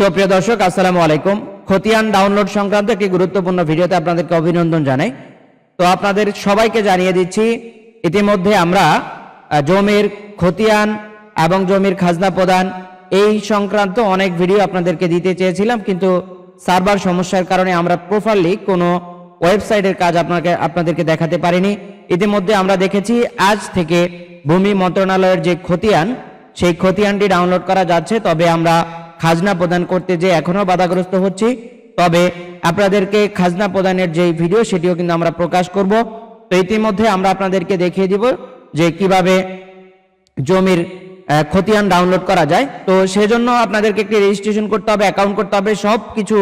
সুপ্রিয় দর্শক, আসসালামু আলাইকুম। খতিয়ান ডাউনলোড সংক্রান্ত একটি গুরুত্বপূর্ণ ভিডিওতে আপনাদেরকে অভিনন্দন জানাই। তো আপনাদের সবাইকে জানিয়ে দিচ্ছি, ইতিমধ্যে আমরা জমির খতিয়ান এবং জমির খাজনা প্রদান এই সংক্রান্ত অনেক ভিডিও আপনাদেরকে দিতে চেয়েছিলাম, কিন্তু সার্ভার সমস্যার কারণে আমরা প্রপারলি কোনো ওয়েবসাইটের কাজ আপনাকে, আপনাদেরকে দেখাতে পারিনি। ইতিমধ্যে আমরা দেখেছি, আজ থেকে ভূমি মন্ত্রণালয়ের যে খতিয়ান, সেই খতিয়ানটি ডাউনলোড করা যাচ্ছে। তবে আমরা খাজনা প্রদান করতে যে এখনও বাধাগ্রস্ত হচ্ছি, তবে আপনাদেরকে খাজনা প্রদানের যে ভিডিও, সেটিও কিন্তু আমরা প্রকাশ করব। তো ইতিমধ্যে আমরা আপনাদেরকে দেখিয়ে দিব যে কীভাবে জমির খতিয়ান ডাউনলোড করা যায়। তো সেজন্য আপনাদেরকে একটি রেজিস্ট্রেশন করতে হবে অ্যাকাউন্ট করতে হবে সব কিছু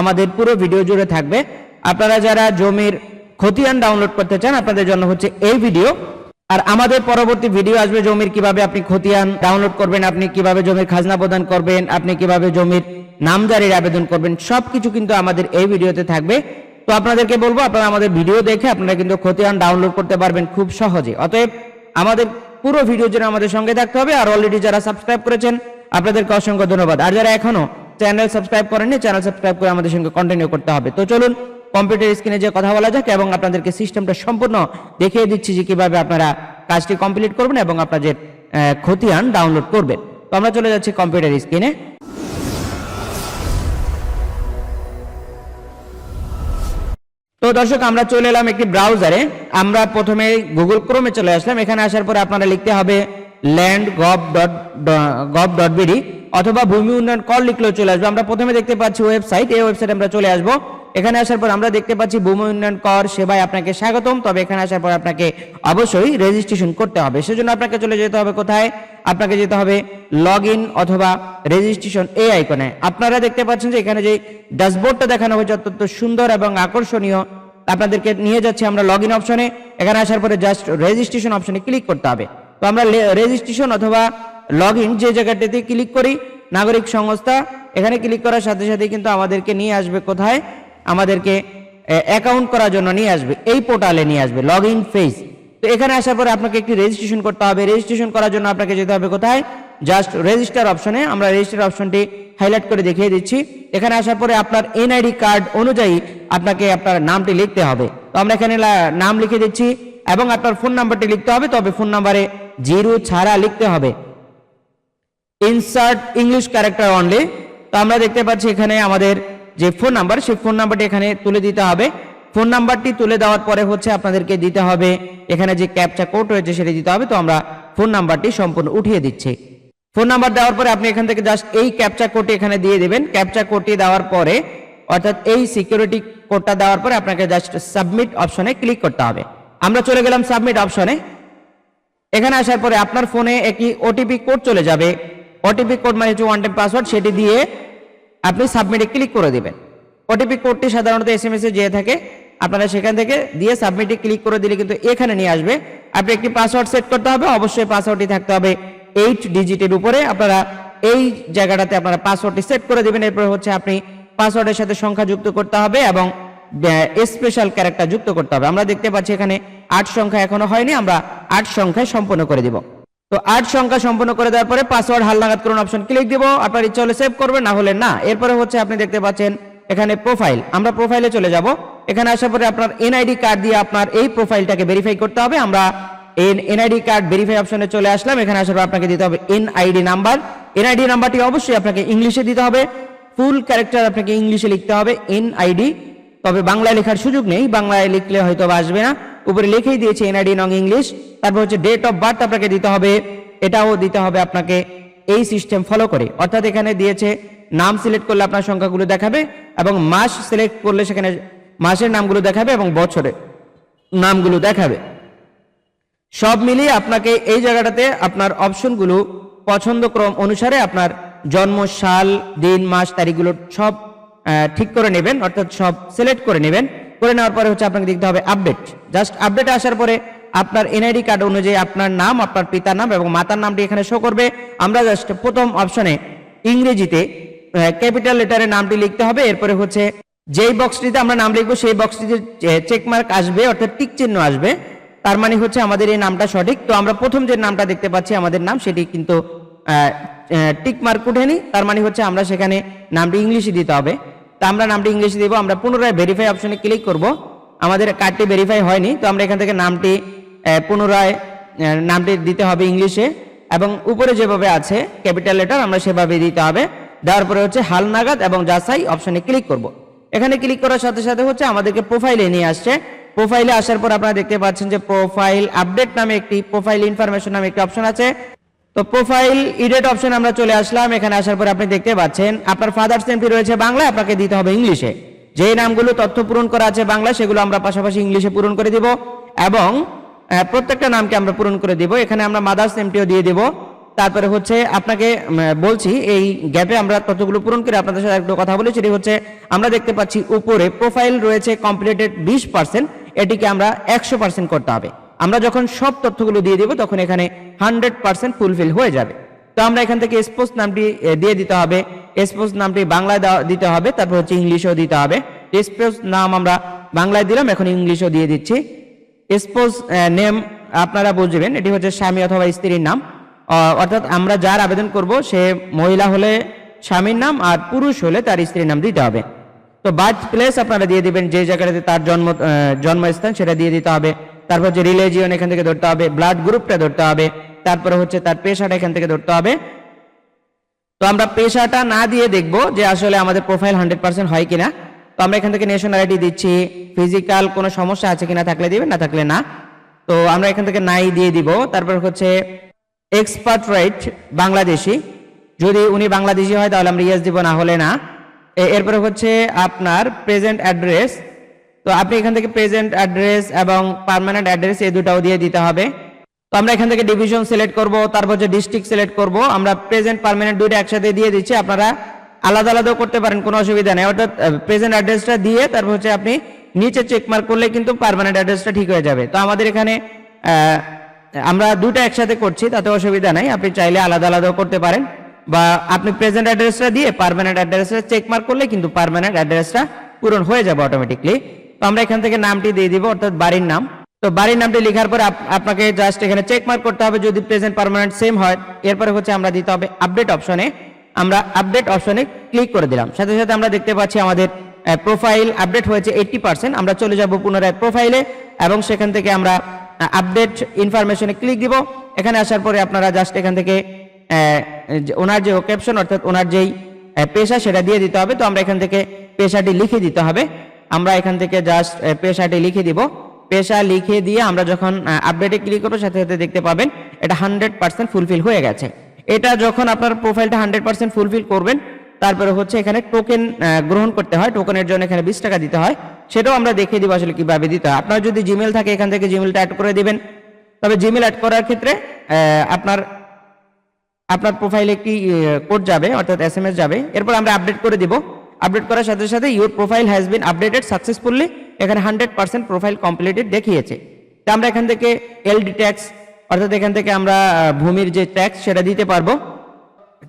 আমাদের পুরো ভিডিও জুড়ে থাকবে। আপনারা যারা জমির খতিয়ান ডাউনলোড করতে চান, আপনাদের জন্য হচ্ছে এই ভিডিও আর আমাদের পরবর্তী ভিডিও আসবে জমির কীভাবে আপনি খতিয়ান ডাউনলোড করবেন, আপনি কীভাবে জমির খাজনা প্রদান করবেন, আপনি কীভাবে জমির নামজারির আবেদন করবেন, সবকিছু কিন্তু আমাদের এই ভিডিওতে থাকবে। তো আপনাদেরকে বলব, আপনারা আমাদের ভিডিও দেখে আপনারা কিন্তু খতিয়ান ডাউনলোড করতে পারবেন খুব সহজে। অতএব আমাদের পুরো ভিডিও জন্য আমাদের সঙ্গে থাকতে হবে আর অলরেডি যারা সাবস্ক্রাইব করেছেন, আপনাদেরকে অসংখ্য ধন্যবাদ। আর যারা এখনও চ্যানেল সাবস্ক্রাইব করেননি চ্যানেল সাবস্ক্রাইব করে আমাদের সঙ্গে কন্টিনিউ করতে হবে। তো চলুন কম্পিউটার স্ক্রিনে যে কথা বলা যাক এবং আপনাদেরকে সিস্টেমটা সম্পূর্ণ দেখিয়ে দিচ্ছি যে কীভাবে আপনারা কাজটি কমপ্লিট করবেন এবং আপনাদের খতিয়ান ডাউনলোড করবেন। তো আমরা চলে যাচ্ছি কম্পিউটার স্ক্রিনে। তো দর্শক, আমরা চলে এলাম একটি ব্রাউজারে। আমরা প্রথমে গুগল ক্রোমে চলে আসলাম। এখানে আসার পরে আপনারা লিখতে হবে land gov dot gov dot BD অথবা ভূমি উন্নয়ন কর লিখলেও চলে আসবে। আমরা প্রথমে দেখতে পাচ্ছি ওয়েবসাইট এই ওয়েবসাইটে আমরা চলে আসব। এখানে আসার পর আমরা দেখতে পাচ্ছি ভূমি উন্নয়ন কর সেবায় আপনাকে স্বাগতম। তবে এখানে আসার পর আপনাকে অবশ্যই রেজিস্ট্রেশন করতে হবে। সেজন্য আপনাকে চলে যেতে হবে কোথায়? আপনাকে যেতে হবে লগ ইন অথবা রেজিস্ট্রেশন এই আইকনে আপনারা দেখতে পাচ্ছেন যে এখানে যে ড্যাশবোর্ডটা দেখানো হয়েছে অত্যন্ত সুন্দর এবং আকর্ষণীয়। আপনাদেরকে নিয়ে যাচ্ছি আমরা লগ ইন অপশনে এখানে আসার পরে জাস্ট রেজিস্ট্রেশন অপশনে ক্লিক করতে হবে। তো আমরা রেজিস্ট্রেশন অথবা লগ ইন যে জায়গাটিতে ক্লিক করি, নাগরিক সংস্থা, এখানে ক্লিক করার সাথে সাথে কিন্তু আমাদেরকে নিয়ে আসবে কোথায়? আমাদেরকে অ্যাকাউন্ট করার জন্য নিয়ে আসবে, এই পোর্টালে নিয়ে আসবে লগ ইন ফেজ তো এখানে আসার পরে আপনাকে একটি রেজিস্ট্রেশন করতে হবে। রেজিস্ট্রেশন করার জন্য আপনাকে যেতে হবে কোথায়? জাস্ট রেজিস্টার অপশনে আমরা রেজিস্টার অপশনটি হাইলাইট করে দেখিয়ে দিচ্ছি। এখানে আসার পরে আপনার এনআইডি কার্ড অনুযায়ী আপনাকে আপনার নামটি লিখতে হবে। তো আমরা এখানে নাম লিখে দিচ্ছি এবং আপনার ফোন নাম্বারটি লিখতে হবে। তবে ফোন নাম্বারে জিরো ছাড়া লিখতে হবে। ইনসার্ট ইংলিশ ক্যারেক্টার অনলি তো আমরা দেখতে পাচ্ছি এখানে আমাদের যে ফোন নাম্বার, সেই ফোন নাম্বারটি এখানে তুলে দিতে হবে। ফোন নাম্বারটি তুলে দেওয়ার পরে হচ্ছে আপনাদেরকে দিতে হবে, এখানে যে ক্যাপচা কোড রয়েছে সেটা দিতে হবে। তো আমরা ফোন নাম্বারটি সম্পূর্ণ উঠিয়ে দিচ্ছি। ফোন নাম্বার দেওয়ার পরে আপনি এখান থেকে জাস্ট এই ক্যাপচা কোডটি এখানে দিয়ে দেবেন। ক্যাপচা কোডটি দেওয়ার পরে, অর্থাৎ এই সিকিউরিটি কোডটা দেওয়ার পরে আপনাকে জাস্ট সাবমিট অপশনে ক্লিক করতে হবে। আমরা চলে গেলাম সাবমিট অপশনে। এখানে আসার পরে আপনার ফোনে একটি ওটিপি কোড চলে যাবে। ওটিপি কোড মানে হচ্ছে ওয়ান টাইম পাসওয়ার্ড। সেটি দিয়ে আপনি সাবমিটে ক্লিক করে দেবেন। ওটিপি কোডটি সাধারণত এস এম এস যেয়ে থাকে। আপনারা সেখান থেকে দিয়ে সাবমিটে ক্লিক করে দিলে কিন্তু এখানে নিয়ে আসবে। আপনি একটি পাসওয়ার্ড সেট করতে হবে, অবশ্যই পাসওয়ার্ডটি থাকতে হবে এইট ডিজিটের উপরে। আপনারা এই জায়গাটাতে আপনারা পাসওয়ার্ডটি সেট করে দেবেন। এরপর হচ্ছে আপনি পাসওয়ার্ডের সাথে সংখ্যা যুক্ত করতে হবে এবং স্পেশাল ক্যারেক্টার যুক্ত করতে হবে। আমরা দেখতে পাচ্ছি এখানে আট সংখ্যা এখনও হয়নি। আমরা আট সংখ্যায় সম্পন্ন করে দিব। তো আট সংখ্যা সম্পন্ন করে দেওয়ার পরে পাসওয়ার্ড হালনাগাদ করুন অপশন ক্লিক দিব। আপনার ইচ্ছা হলে সেভ করবেন, না হলে না। এরপরে হচ্ছে আপনি দেখতে পাচ্ছেন এখানে প্রোফাইল আমরা প্রোফাইলে চলে যাব। এখানে আসার পরে আপনার এনআইডি কার্ড দিয়ে আপনার এই প্রোফাইলটাকে ভেরিফাই করতে হবে। আমরা এনআইডি কার্ড ভেরিফাই অপশনে চলে আসলাম। এখানে আসার পর আপনাকে দিতে হবে এনআইডি নাম্বার এনআইডি নাম্বারটি অবশ্যই আপনাকে ইংলিশে দিতে হবে। ফুল ক্যারেক্টার আপনাকে ইংলিশে লিখতে হবে এনআইডি তবে বাংলায় লেখার সুযোগ নেই। বাংলায় লিখলে হয়তো আসবে না। উপরে লিখেই দিয়েছে এনআইডি নং ইংলিশ তারপর হচ্ছে ডেট অফ বার্থ আপনাকে দিতে হবে, এটাও দিতে হবে আপনাকে এই সিস্টেম ফলো করে। অর্থাৎ এখানে দিয়েছে, নাম সিলেক্ট করলে আপনার সংখ্যাগুলো দেখাবে এবং মাস সিলেক্ট করলে সেখানে মাসের নামগুলো দেখাবে এবং বছরের নামগুলো দেখাবে। সব মিলিয়ে আপনাকে এই জায়গাটাতে আপনার অপশনগুলো পছন্দ ক্রম অনুসারে আপনার জন্ম, সাল, দিন, মাস, তারিখগুলো সব ঠিক করে নেবেন, অর্থাৎ সব সিলেক্ট করে নেবেন। করে নেওয়ার পরে হচ্ছে আপনাকে দেখতে হবে আপডেট জাস্ট আপডেট আসার পরে আপনার এনআইডি কার্ড অনুযায়ী আপনার নাম, আপনার পিতার নাম এবং মাতার নামটি এখানে শো করবে। আমরা জাস্ট প্রথম অপশনে ইংরেজিতে ক্যাপিটাল লেটারে নামটি লিখতে হবে। এরপরে হচ্ছে যেই বক্সটিতে আমরা নাম লিখব, সেই বক্সটিতে চেক মার্ক আসবে, অর্থাৎ টিক চিহ্ন আসবে। তার মানে হচ্ছে আমাদের এই নামটা সঠিক। তো আমরা প্রথম যে নামটা দেখতে পাচ্ছি, আমাদের নাম, সেটি কিন্তু টিক মার্ক উঠেনি। তার মানে হচ্ছে আমরা সেখানে নামটি ইংলিশে দিতে হবে। তা আমরা নামটি ইংলিশে দিব। আমরা পুনরায় ভেরিফাই অপশনে ক্লিক করব। আমাদের কার্ডটি ভেরিফাই হয়নি। তো আমরা এখান থেকে নামটি পুনরায় নামটি দিতে হবে ইংলিশে এবং উপরে যেভাবে আছে, ক্যাপিটাল লেটার আমরা সেভাবে দিতে হবে। দেওয়ার পরে হচ্ছে হালনাগাদ এবং যাচাই অপশনে ক্লিক করব। এখানে ক্লিক করার সাথে সাথে হচ্ছে আমাদেরকে প্রোফাইলে নিয়ে আসছে। প্রোফাইলে আসার পর আপনারা দেখতে পাচ্ছেন যে প্রোফাইল আপডেট নামে একটি, প্রোফাইল ইনফরমেশন নামে একটি অপশন আছে। তো প্রোফাইল ইডেট অপশন আমরা চলে আসলাম। এখানে আসার পর আপনি দেখতে পাচ্ছেন, আপনার ফাদার্স নেমটি রয়েছে বাংলায়, আপনাকে দিতে হবে ইংলিশে। যে নামগুলো তথ্য পূরণ করা আছে বাংলা সেগুলো আমরা পাশাপাশি ইংলিশে পূরণ করে দিব। এবং প্রত্যেকটা নামকে আমরা পূরণ করে দিব। এখানে আমরা মাদার্স নেমটিও দিয়ে দিব। তারপরে হচ্ছে আপনাকে বলছি, এই গ্যাপে আমরা তথ্যগুলো পূরণ করে আপনাদের সাথে একটু কথা বলি। সেটি হচ্ছে, আমরা দেখতে পাচ্ছি উপরে প্রোফাইল রয়েছে কমপ্লিটেড বিশ পার্সেন্ট এটিকে আমরা একশো পার্সেন্ট করতে হবে। আমরা যখন সব তথ্যগুলো দিয়ে দিব, তখন এখানে হান্ড্রেড পার্সেন্ট ফুলফিল হয়ে যাবে। তো আমরা এখান থেকে স্পোজ নামটি দিয়ে দিতে হবে। স্পোজ নামটি বাংলায় দিতে হবে। তারপর হচ্ছে ইংলিশেও দিতে হবে। স্পোজ নাম আমরা বাংলায় দিলাম, এখন ইংলিশেও দিয়ে দিচ্ছি। স্পোজ নেম আপনারা বুঝবেন, এটি হচ্ছে স্বামী অথবা স্ত্রীর নাম। অর্থাৎ আমরা যার আবেদন করব, সে মহিলা হলে স্বামীর নাম আর পুরুষ হলে তার স্ত্রীর নাম দিতে হবে। তো বার্থ প্লেস আপনারা দিয়ে দিবেন, যে জায়গাটাতে তার জন্ম জন্মস্থান সেটা দিয়ে দিতে হবে। তারপর হচ্ছে রিলিজিয়ন এখান থেকে ধরতে হবে ব্লাড গ্রুপটা ধরতে হবে। তারপরে হচ্ছে তার পেশাটা এখান থেকে ধরতে হবে। তো আমরা পেশাটা না দিয়ে দেখব যে আসলে আমাদের প্রোফাইল হান্ড্রেড পার্সেন্ট হয় কিনা। তো আমরা এখান থেকে ন্যাশনালিটি দিচ্ছি। ফিজিক্যাল কোনো সমস্যা আছে কিনা থাকলে দিবেন, না থাকলে না। তো আমরা এখান থেকে নাই দিয়ে দিব। তারপর হচ্ছে এক্সপার্ট রাইট বাংলাদেশি। যদি উনি বাংলাদেশি হয় তাহলে আমরা ইয়েস দিব, না হলে না। এরপরে হচ্ছে আপনার প্রেজেন্ট অ্যাড্রেস তো আপনি এখান থেকে প্রেজেন্ট অ্যাড্রেস এবং পারমানেন্ট অ্যাড্রেস এই দুটাও দিয়ে দিতে হবে। তো আমরা এখান থেকে ডিভিশন সিলেক্ট করব, তারপর যে ডিস্ট্রিক্ট সিলেক্ট করব। আমরা প্রেজেন্ট পারমানেন্ট দুইটা একসাথে দিয়ে দিচ্ছি। আপনারা আলাদা আলাদাও করতে পারেন, কোনো অসুবিধা নেই। অর্থাৎ প্রেজেন্ট অ্যাড্রেসটা দিয়ে তারপর হচ্ছে আপনি নিচে চেক মার্ক করলে কিন্তু পারমানেন্ট অ্যাড্রেসটা ঠিক হয়ে যাবে। তো আমাদের এখানে আমরা দুটো একসাথে করছি, তাতে অসুবিধা নাই। আপনি চাইলে আলাদা আলাদাও করতে পারেন। বা আপনি প্রেজেন্ট অ্যাড্রেসটা দিয়ে পার্মানেন্ট অ্যাড্রেসটা চেক মার্ক করলে কিন্তু পারমানেন্ট অ্যাড্রেসটা পূরণ হয়ে যাবে অটোমেটিকলি তো আমরা এখান থেকে নামটি দিয়ে দিব, অর্থাৎ বাড়ির নাম। তো বাড়ির নামটি লেখার পর আপ- আপনাকে জাস্ট এখানে চেক মার্ক করতে হবে। যদি প্রেজেন্ট পারমানেন্ট সেম হয়, এরপরে হচ্ছে আমরা দিতে হবে আপডেট অপশনে আমরা আপডেট অপশনে ক্লিক করে দিলাম। সাথে সাথে আমরা দেখতে পাচ্ছি আমাদের প্রোফাইল আপডেট হয়েছে এইটটি পার্সেন্ট আমরা চলে যাব পুনরায় প্রোফাইলে এবং সেখান থেকে আমরা আপডেট ইনফরমেশনে ক্লিক দিব। এখানে আসার পরে আপনারা জাস্ট এখান থেকে ওনার যে ক্যাপশন অর্থাৎ ওনার যেই পেশা সেটা দিয়ে দিতে হবে। তো আমরা এখান থেকে পেশাটি লিখে দিতে হবে। আমরা এখান থেকে জাস্ট পেশাটি লিখে দিব। পেশা লিখে দিয়ে আমরা যখন আপডেটে ক্লিক করব, সাথে সাথে দেখতে পাবেন এটা হান্ড্রেড পার্সেন্ট ফুলফিল হয়ে গেছে। এটা যখন আপনার প্রোফাইলটা হান্ড্রেড পার্সেন্ট ফুলফিল করবেন, তারপরে হচ্ছে এখানে টোকেন গ্রহণ করতে হয় টোকেনের জন্য এখানে বিশ টাকা দিতে হয়। সেটাও আমরা দেখিয়ে দিব আসলে কীভাবে দিতে হয়। আপনার যদি জিমেল থাকে, এখান থেকে জিমেলটা অ্যাড করে দিবেন। তবে জিমেল অ্যাড করার ক্ষেত্রে আপনার আপনার প্রোফাইলে একটি কোড যাবে, অর্থাৎ এস এম এস যাবে। এরপর আমরা আপডেট করে দিব। আপডেট করার সাথে সাথে your profile has been updated successfully এখানে হান্ড্রেড পার্সেন্ট প্রোফাইল কমপ্লিটেড দেখিয়েছে। তো আমরা এখান থেকে এলডি ট্যাক্স অর্থাৎ এখান থেকে আমরা ভূমির যে ট্যাক্স সেটা দিতে পারব।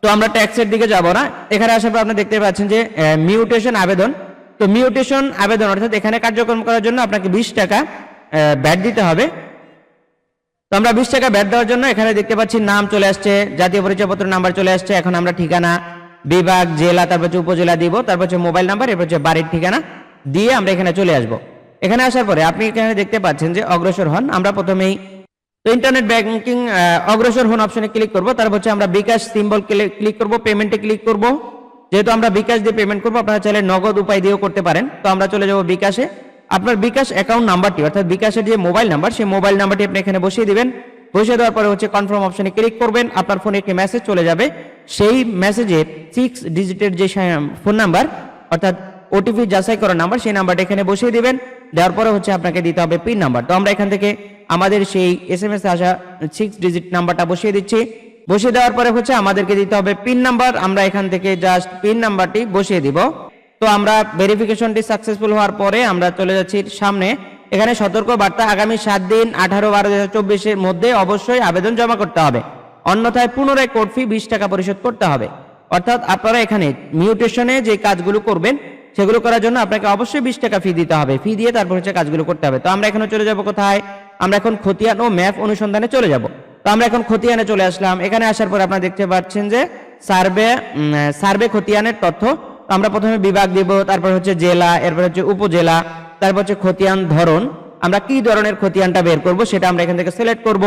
তো আমরা ট্যাক্সের দিকে যাব না। এখানে আসার পর আপনি দেখতে পাচ্ছেন যে মিউটেশন আবেদন। তো মিউটেশন আবেদন, অর্থাৎ এখানে কার্যক্রম করার জন্য আপনাকে বিশ টাকা ব্যাট দিতে হবে। তো আমরা বিশ টাকা ব্যাট দেওয়ার জন্য এখানে দেখতে পাচ্ছি নাম চলে আসছে, জাতীয় পরিচয়পত্র নাম্বার চলে আসছে, এখন আমরা ঠিকানা, বিভাগ, জেলা, তারপর হচ্ছে উপজেলা দিব, তারপর হচ্ছে মোবাইল নাম্বার এরপর হচ্ছে বাড়ির ঠিকানা দিয়ে আমরা এখানে চলে আসব। এখানে আসার পরে আপনি এখানে দেখতে পাচ্ছেন যে অগ্রসর হন। আমরা প্রথমেই তো ইন্টারনেট ব্যাংকিং অগ্রসর হন অপশনে ক্লিক করব। তারপর হচ্ছে আমরা বিকাশ সিম্বল ক্লিক করব পেমেন্টে ক্লিক করব। যেহেতু আমরা বিকাশ দিয়ে পেমেন্ট করব, আপনারা চাইলে নগদ উপায় দিয়েও করতে পারেন। তো আমরা চলে যাব বিকাশে। আপনার বিকাশ অ্যাকাউন্ট নাম্বারটি অর্থাৎ বিকাশের যে মোবাইল নাম্বার সেই মোবাইল নাম্বারটি আপনি এখানে বসিয়ে দিবেন। বসিয়ে দেওয়ার পরে হচ্ছে কনফার্ম অপশনে ক্লিক করবেন। আপনার ফোনে একটি মেসেজ চলে যাবে। সেই মেসেজে সিক্স ডিজিটের যে ফোন নাম্বার অর্থাৎ ওটিপি যাচাই করা নাম্বার সেই নাম্বারটা এখানে বসিয়ে দিবেন। দেওয়ার পরে হচ্ছে আপনাকে দিতে হবে পিন নাম্বার তো আমরা এখান থেকে আমাদের সেই এস এম এস আসা সিক্স ডিজিট নাম্বারটা বসিয়ে দিচ্ছি। বসিয়ে দেওয়ার পরে হচ্ছে আমাদেরকে দিতে হবে পিন নাম্বার আমরা এখান থেকে জাস্ট পিন নাম্বারটি বসিয়ে দিব। তো আমরা ভেরিফিকেশনটি সাকসেসফুল হওয়ার পরে আমরা চলে যাচ্ছি সামনে। এখানে সতর্ক বার্তা আগামী সাত দিন, আঠারো বারো দু চব্বিশের মধ্যে অবশ্যই আবেদন জমা করতে হবে। অন্যথায় পুনরায় কোর্ট ফি বিশ টাকা পরিশোধ করতে হবে। অর্থাৎ আপনারা এখানে মিউটেশনে যে কাজগুলো করবেন, সেগুলো করার জন্য আপনাকে অবশ্যই বিশ টাকা ফি দিতে হবে। ফি দিয়ে তারপর হচ্ছে কাজগুলো করতে হবে। তো আমরা এখানে চলে যাব কোথায়? আমরা এখন খতিয়ান ও ম্যাপ অনুসন্ধানে চলে যাব। তো আমরা এখন খতিয়ানে চলে আসলাম। এখানে আসার পর আপনারা দেখতে পাচ্ছেন যে সার্ভে সার্ভে খতিয়ানের তথ্য। আমরা প্রথমে বিভাগ দিব, তারপর হচ্ছে জেলা, এরপর হচ্ছে উপজেলা, তারপর হচ্ছে খতিয়ান ধরন। আমরা কি ধরনের খতিয়ানটা বের করব সেটা আমরা এখান থেকে সিলেক্ট করব।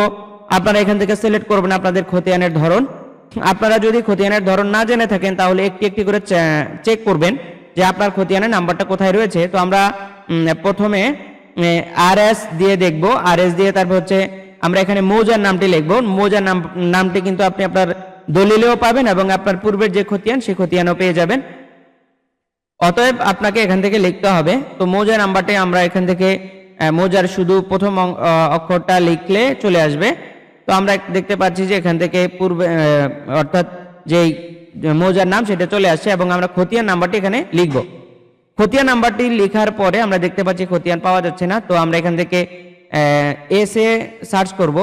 আপনারা এখান থেকে সিলেক্ট করবেন আপনাদের খতিয়ানের ধরন। আপনারা যদি খতিয়ানের ধরন না জেনে থাকেন, তাহলে একটি একটি করে চেক করবেন যে আপনার খতিয়ানের নাম্বারটা কোথায় রয়েছে। তো আমরা প্রথমে আর এস দিয়ে দেখব। আর এস দিয়ে তারপর হচ্ছে আমরা এখানে মৌজার নামটি লিখব। মৌজার নাম, নামটি কিন্তু আপনি আপনার দলিলেও পাবেন এবং আপনার পূর্বের যে খতিয়ান সেই খতিয়ানও পেয়ে যাবেন। অতএব আপনাকে এখান থেকে লিখতে হবে। তো মৌজার নাম্বারটি আমরা এখান থেকে মৌজার শুধু প্রথম অক্ষরটা লিখলে চলে আসবে। তো আমরা দেখতে পাচ্ছি যে এখান থেকে পূর্বে অর্থাৎ যেই মৌজার নাম সেটা চলে আসছে এবং আমরা খতিয়ান নাম্বারটি এখানে লিখব। খতিয়ান নাম্বারটি লেখার পরে আমরা দেখতে পাচ্ছি খতিয়ান পাওয়া যাচ্ছে না। তো আমরা এখান থেকে এস এ সার্চ করব।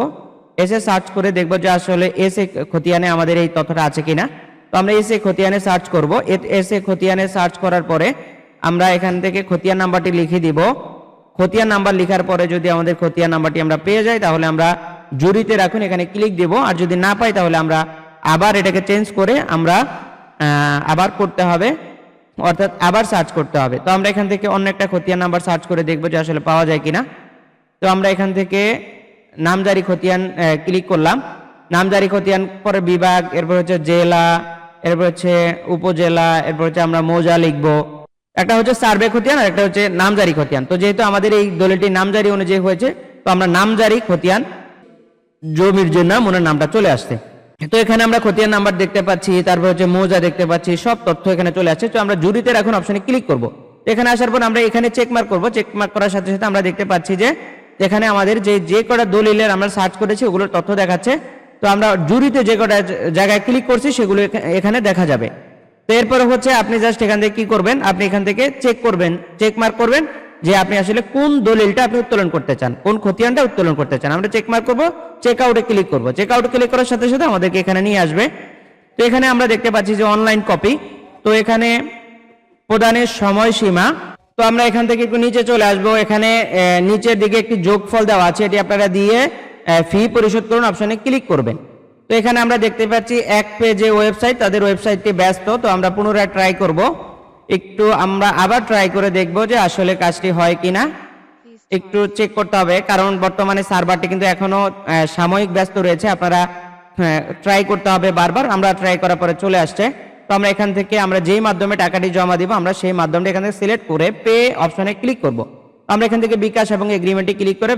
এস এ সার্চ করে দেখব যে আসলে এস এ খতিয়ানে আমাদের এই তথ্যটা আছে কিনা। তো আমরা এস এ খতিয়ানে সার্চ করব। এস এ খতিয়ানে সার্চ করার পরে আমরা এখান থেকে খতিয়ান নাম্বারটি লিখে দিব। খতিয়ান নাম্বার লেখার পরে যদি আমাদের খতিয়ান নাম্বারটি আমরা পেয়ে যাই, তাহলে আমরা জুরিতে রাখুন, এখানে ক্লিক দেব। আর যদি না পাই, তাহলে আমরা আবার এটাকে চেঞ্জ করে আমরা আবার করতে হবে। অর্থাৎ আবার সার্চ করতে হবে। তো আমরা এখান থেকে অন্য একটা খতিয়ান নাম্বার সার্চ করে দেখব যে আসলে পাওয়া যায় কিনা। তো আমরা এখান থেকে নামজারি খতিয়ান ক্লিক করলাম। নামজারি খতিয়ান পরে বিভাগ, এরপর হচ্ছে জেলা, এরপর হচ্ছে উপজেলা, এরপর হচ্ছে আমরা মৌজা লিখব। একটা হচ্ছে সার্ভে খতিয়ান আর একটা হচ্ছে নামজারি খতিয়ান। তো যেহেতু আমাদের এই দলিলটি নামজারি অনুযায়ী হয়েছে, তো আমরা নামজারি খতিয়ান, জমির জন্য মনের নামটা চলে আসছে। তো এখানে আমরা খতিয়ান নাম্বার দেখতে পাচ্ছি, তারপর হচ্ছে মৌজা দেখতে পাচ্ছি, সব তথ্য এখানে চলে আসছে। তো আমরা জুরিতে এখন অপশনে ক্লিক করব। এখানে আসার পর আমরা এখানে চেক মার্ক করব। চেক মার্ক করার সাথে সাথে আমরা দেখতে পাচ্ছি যে, এখানে আমাদের যে যে কটা দলিলের আমরা সার্চ করেছি, ওগুলোর তথ্য দেখাচ্ছে। তো আমরা জুরিতে যে কটা জায়গায় ক্লিক করছি, সেগুলো এখানে দেখা যাবে। তো এরপরে হচ্ছে আপনি জাস্ট এখান থেকে কি করবেন? আপনি এখান থেকে চেক করবেন। চেক মার্ক করবেন। যে আপনি আসলে কোন দলিলটা আপনি উত্তোলন করতে চান, কোন খতিয়ানটা উত্তোলন করতে চান, আমরা চেক মার্ক করব চেক আউটে ক্লিক করব। চেক আউটে ক্লিক করার সাথে সাথে আমাদেরকে এখানে নিয়ে আসবে। তো এখানে আমরা দেখতে পাচ্ছি যে অনলাইন কপি তো এখানে প্রদানের সময়সীমা, তো আমরা এখান থেকে একটু নিচে চলে আসব। এখানে নিচের দিকে একটি যোগফল দেওয়া আছে, এটি আপনারা দিয়ে ফি পরিশোধ করুন অপশনে ক্লিক করবেন। তো এখানে আমরা দেখতে পাচ্ছি, এক পেজে ওয়েবসাইট তাদের ওয়েবসাইটটি ব্যস্ত, তো আমরা পুনরায় ট্রাই করব। একটু আমরা আবার ট্রাই করে দেখব যে আসলে কাজটি হয় কিনা। একটু চেক করতে হবে, কারণ বর্তমানে সার্ভারটি কিন্তু এখনও সাময়িক ব্যস্ত রয়েছে। আপনারা ট্রাই করতে হবে বারবার। আমরা ট্রাই করার পরে চলে আসছে। তো আমরা এখান থেকে, আমরা যেই মাধ্যমে টাকাটি জমা দিব, আমরা সেই মাধ্যমটা এখান থেকে সিলেক্ট করে পে অপশনে ক্লিক করব। আমরা এখান থেকে বিকাশ এবং এগ্রিমেন্টে ক্লিক করে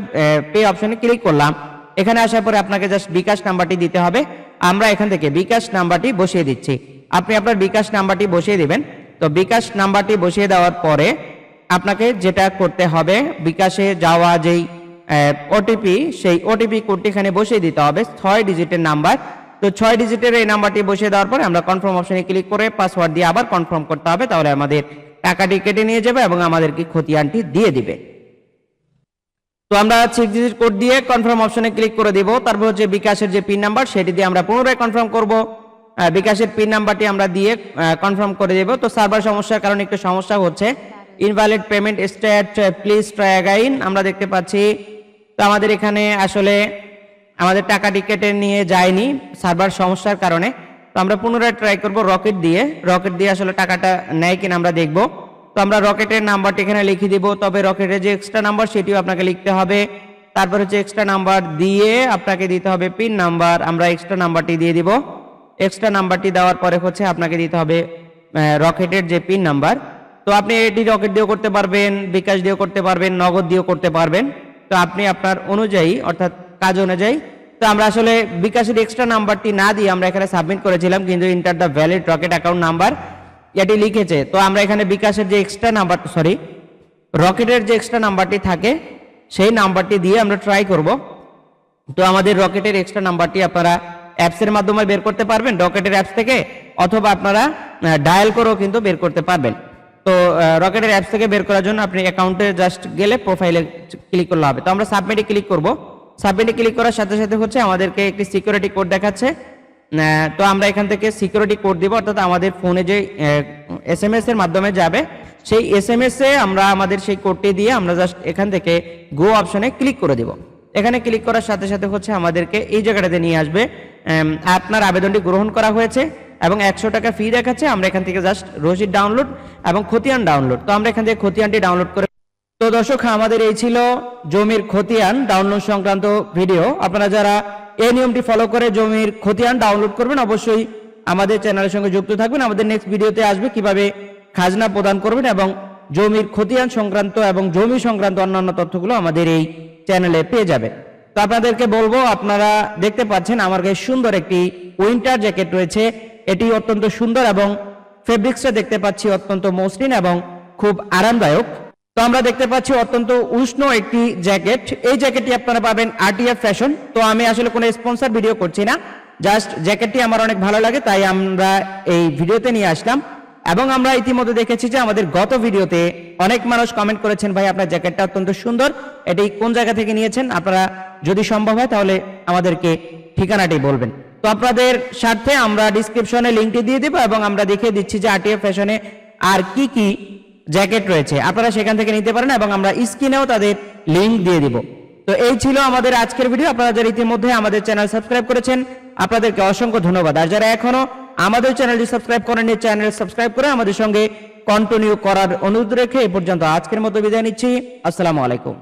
পে অপশনে ক্লিক করলাম। এখানে আসার পরে আপনাকে জাস্ট বিকাশ নাম্বারটি দিতে হবে। আমরা এখান থেকে বিকাশ নাম্বারটি বসিয়ে দিচ্ছি। আপনি আপনার বিকাশ নাম্বারটি বসিয়ে দিবেন। তো বিকাশ নাম্বারটি বসিয়ে দেওয়ার পরে আপনাকে যেটা করতে হবে, বিকাশে যাওয়া যেই ওটিপি সেই ওটিপি কোডটি এখানে বসিয়ে দিতে হবে, ছয় ডিজিটের নাম্বার। তো ছয় ডিজিটের এই নাম্বারটি বসিয়ে দেওয়ার পরে আমরা কনফার্ম অপশনে ক্লিক করে পাসওয়ার্ড দিয়ে আবার কনফার্ম করতে হবে, তাহলে আমাদের টাকাটি কেটে নিয়ে যাবে এবং আমাদেরকে খতিয়ানটি দিয়ে দিবে। তো আমরা সিক্স ডিজিট কোড দিয়ে কনফার্ম অপশনে ক্লিক করে দিব, তারপর হচ্ছে বিকাশের যে পিন নাম্বার সেটি দিয়ে আমরা পুনরায় কনফার্ম করব। বিকাশের পিন নাম্বারটি আমরা দিয়ে কনফার্ম করে দেব। তো সার্ভার সমস্যার কারণে একটু সমস্যা হচ্ছে। Invalid payment state please try আমরা দেখতে পাচ্ছি, তো আমাদের এখানে আসলে আমাদের টাকা টিকেটে নিয়ে যায়নি সার্ভার সমস্যার কারণে। তো আমরা পুনরায় ট্রাই করব রকেট দিয়ে। রকেট দিয়ে আসলে টাকাটা নেয় কিনা আমরা দেখব। তো আমরা রকেটের নাম্বারটি এখানে লিখে দিব। তবে রকেটের যে এক্সট্রা নাম্বার সেটিও আপনাকে লিখতে হবে। তারপর হচ্ছে এক্সট্রা নাম্বার দিয়ে আপনাকে দিতে হবে পিন নাম্বার আমরা এক্সট্রা নাম্বারটি দিয়ে দিব। এক্সট্রা নাম্বারটি দেওয়ার পরে হচ্ছে আপনাকে দিতে হবে রকেটের যে পিন নাম্বার তো আপনি এটি রকেট দিয়েও করতে পারবেন, বিকাশ দিয়েও করতে পারবেন, নগদ দিয়েও করতে পারবেন। তো আপনি আপনার অনুযায়ী, অর্থাৎ কাজ অনুযায়ী, তো আমরা আসলে বিকাশের এক্সট্রা নাম্বারটি না দিয়ে আমরা এখানে সাবমিট করেছিলাম, কিন্তু enter the valid Rocket account number এটি লিখেছে। তো আমরা এখানে বিকাশের যে এক্সট্রা নাম্বার সরি রকেটের যে এক্সট্রা নাম্বারটি থাকে, সেই নাম্বারটি দিয়ে আমরা ট্রাই করব। তো আমাদের রকেটের এক্সট্রা নাম্বারটি আপনারা অ্যাপসের মাধ্যমে বের করতে পারবেন রকেটের অ্যাপস থেকে, অথবা আপনারা ডায়াল করেও কিন্তু বের করতে পারবেন। তো রকেটের অ্যাপস থেকে বের করার জন্য আপনি অ্যাকাউন্টে জাস্ট গেলে প্রোফাইলে ক্লিক করলে হবে। তো আমরা সাবমিটে ক্লিক করব। সাবমিটে ক্লিক করার সাথে সাথে হচ্ছে আমাদেরকে একটি সিকিউরিটি কোড দেখাচ্ছে। তো আমরা এখান থেকে সিকিউরিটি কোড দিব, অর্থাৎ আমাদের ফোনে যে এস এম এস এর মাধ্যমে যাবে, সেই এস এম এস এ আমরা আমাদের সেই কোডটি দিয়ে আমরা জাস্ট এখান থেকে গো অপশনে ক্লিক করে দিব। এখানে ক্লিক করার সাথে সাথে হচ্ছে আমাদেরকে এই জায়গাটাতে নিয়ে আসবে আপনার আবেদনটি গ্রহণ করা হয়েছে এবং একশো টাকা ফি দেখাচ্ছে। আমরা এখান থেকে জাস্ট রসিদ ডাউনলোড এবং খতিয়ান ডাউনলোড তো আমরা এখান থেকে খতিয়ানটি ডাউনলোড করে তো দর্শক, আমাদের এই ছিল জমির খতিয়ান ডাউনলোড সংক্রান্ত ভিডিও আপনারা যারা এই নিয়মটি ফলো করে জমির খতিয়ান ডাউনলোড করবেন, অবশ্যই আমাদের চ্যানেলের সঙ্গে যুক্ত থাকবেন। আমাদের নেক্সট ভিডিওতে আসবে কীভাবে খাজনা প্রদান করবেন এবং জমির খতিয়ান সংক্রান্ত এবং জমি সংক্রান্ত অন্যান্য তথ্যগুলো আমাদের এই চ্যানেলে পেয়ে যাবেন। তো আপনাদেরকে বলব, আপনারা দেখতে পাচ্ছেন আমার কাছে সুন্দর একটি উইন্টার জ্যাকেট রয়েছে। এটি অত্যন্ত সুন্দর এবং ফেব্রিক্সটা দেখতে পাচ্ছি অত্যন্ত মসৃণ এবং খুব আরামদায়ক। তো আমরা দেখতে পাচ্ছি অত্যন্ত উষ্ণ একটি জ্যাকেট এই জ্যাকেটটি আপনারা পাবেন আরটিএফ ফ্যাশন তো আমি আসলে কোনো স্পন্সর ভিডিও করছি না। জাস্ট জ্যাকেটটি আমার অনেক ভালো লাগে, তাই আমরা এই ভিডিওতে নিয়ে আসলাম। এবং আমরা ইতিমধ্যে দেখেছি যে আমাদের গত ভিডিওতে অনেক মানুষ কমেন্ট করেছেন, ভাই, আপনার জ্যাকেটটা অত্যন্ত সুন্দর। এটি কোন জায়গা থেকে নিয়েছেন? আপনারা যদি সম্ভব হয় তাহলে আমাদেরকে ঠিকানাটি বলবেন। তো আপনাদের স্বার্থে আমরা ডিসক্রিপশনে লিঙ্কটি দিয়ে দেবো এবং আমরা দেখিয়ে দিচ্ছি যে আরটিএফ ফ্যাশনে আর কি কি জ্যাকেট রয়েছে। আপনারা সেখান থেকে নিতে পারেন এবং আমরা স্ক্রিনেও তাদের লিঙ্ক দিয়ে দিব। তো এই ছিল আমাদের আজকের ভিডিও। আপনারা যারা ইতিমধ্যে আমাদের চ্যানেল সাবস্ক্রাইব করেছেন, আপনাদেরকে অসংখ্য ধন্যবাদ। আর যারা এখনও আমাদের চ্যানেলটি সাবস্ক্রাইব করেননি, চ্যানেল সাবস্ক্রাইব করে আমাদের সঙ্গে কন্টিনিউ করার অনুরোধ রেখে এ পর্যন্ত আজকের মতো বিদায় নিচ্ছি। আসসালামু আলাইকুম।